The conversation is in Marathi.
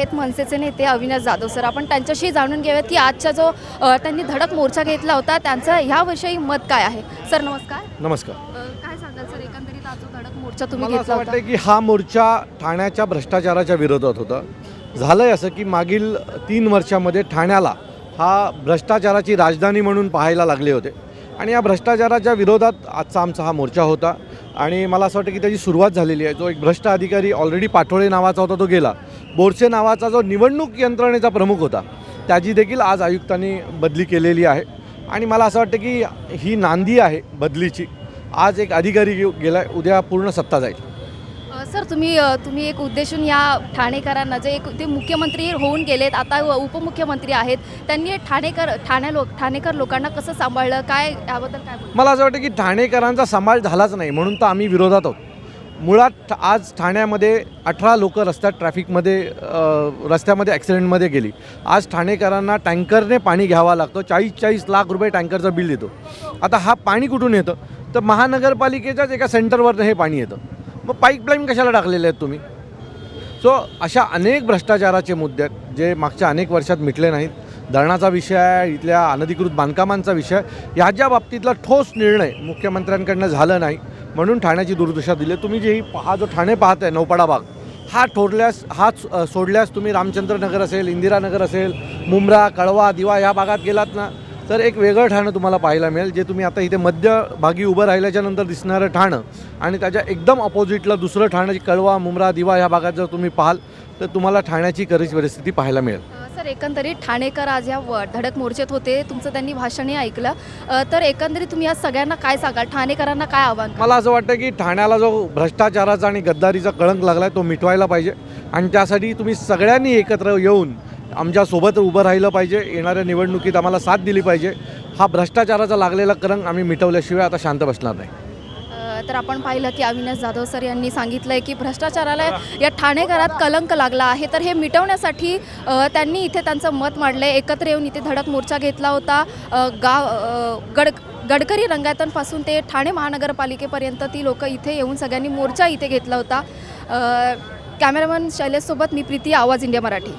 आहेत मनसेचे नेते अविनाश जाधव सर. आपण त्यांच्याशी जाणून घेऊयात की आजचा जो त्यांनी धडक मोर्चा घेतला होता त्यांचं ह्याविषयी मत काय आहे? सर नमस्कार. नमस्कार. काय सांगाल सर? एकंदरीत आज जो धडक मोर्चा तुम्ही घेतला असं होता. वाटतं की हा मोर्चा ठाण्याच्या भ्रष्टाचाराच्या विरोधात होता. झालंय असं की मागील तीन वर्षामध्ये ठाण्याला हा भ्रष्टाचाराची राजधानी म्हणून पाहायला लागले होते. आणि या भ्रष्टाचाराच्या विरोधात आजचा आमचा हा मोर्चा होता. आणि मला असं वाटतं की त्याची सुरुवात झालेली आहे. जो एक भ्रष्ट अधिकारी ऑलरेडी पाठोळे नावाचा होता तो गेला. बोरसे नावाचा जो निवडणूक यंत्रणेचा प्रमुख होता त्याची देखील आज आयुक्तांनी बदली केलेली आहे. आणि मला असं वाटतं की ही नांदी आहे बदलीची. आज एक अधिकारी गेला उद्या पूर्ण सत्ता जाईल. सर तुम्ही तुम्ही एक उद्देशून या ठाणेकरांना जे एक ते मुख्यमंत्री होऊन गेलेत आता उपमुख्यमंत्री आहेत त्यांनी ठाणेकर ठाणे लोक ठाणेकर लोकांना कसं सांभाळलं? काय याबद्दल काय? मला असं वाटतं की ठाणेकरांचा सांभाळ झालाच नाही म्हणून तर आम्ही विरोधात आहोत. मुळात आज ठाण्यामध्ये अठरा लोक रस्त्यात ट्रॅफिकमध्ये रस्त्यामध्ये ॲक्सिडेंटमध्ये गेली. आज ठाणेकरांना टँकरने पाणी घ्यावा लागतं. चाळीस चाळीस लाख रुपये टँकरचं बिल येतो. आता हा पाणी कुठून येतं? तर महानगरपालिकेच्याच एका सेंटरवरनं हे पाणी येतं. मग पाईपलाईन कशाला टाकलेले आहेत तुम्ही? सो अशा अनेक भ्रष्टाचाराचे मुद्दे आहेत जे मागच्या अनेक वर्षात मिटले नाहीत. धरणाचा विषय आहे इथल्या अनधिकृत बांधकामांचा विषय आहे. ह्याच्या बाबतीतला ठोस निर्णय मुख्यमंत्र्यांकडनं झालं नाही म्हणून ठाण्याची दुर्दशा दिली. तुम्ही जे ही हा जो ठाणे पाहत आहे नौपाडा भाग हा ठोरल्यास हाच सोडल्यास तुम्ही रामचंद्रनगर असेल इंदिरानगर असेल मुंब्रा कळवा दिवा या भागात गेलात ना तर एक वेगळं ठाणं तुम्हाला पाहायला मिळेल जे तुम्ही आता इथे मध्यभागी उभं राहिल्याच्या नंतर दिसणारं ठाणं. आणि त्याच्या एकदम ऑपोजिटला दुसरं ठाणं जे कळवा मुंब्रा दिवा ह्या भागात जर तुम्ही पाहाल तर तुम्हाला ठाण्याची खरीच परिस्थिती पाहायला मिळेल. सर एकंदरीत ठाणेकर आज या व- धडक मोर्चेत होते. तुमचं त्यांनी भाषणही ऐकलं. अ, तर एकंदरीत तुम्ही या सगळ्यांना काय सांगाल? ठाणेकरांना काय आव्हान कराल? मला असं वाटतं की ठाण्याला जो भ्रष्टाचाराचा आणि गद्दारीचा कळंक लागला आहे तो मिटवायला पाहिजे. आणि त्यासाठी तुम्ही सगळ्यांनी एकत्र येऊन आमच्यासोबत उभं राहिलं पाहिजे. येणाऱ्या निवडणुकीत आम्हाला साथ दिली पाहिजे. हा भ्रष्टाचाराचा लागलेला कलंक आम्ही मिटवल्याशिवाय आता शांत बसणार नाही. तर आपण पाहिलं की अविनाश जाधव सर यांनी सांगितलं आहे की भ्रष्टाचाराला या ठाणेकरात कलंक लागला आहे. तर हे मिटवण्यासाठी त्यांनी इथे त्यांचं मत मांडलं आहे एकत्र येऊन इथे धडक मोर्चा घेतला होता. गाव गड गडकरी रंगायतनपासून ते ठाणे महानगरपालिकेपर्यंत ती लोक इथे येऊन सगळ्यांनी मोर्चा इथे घेतला होता. कॅमेरामन शैलेशसोबत मी प्रीती आवाज इंडिया मराठी.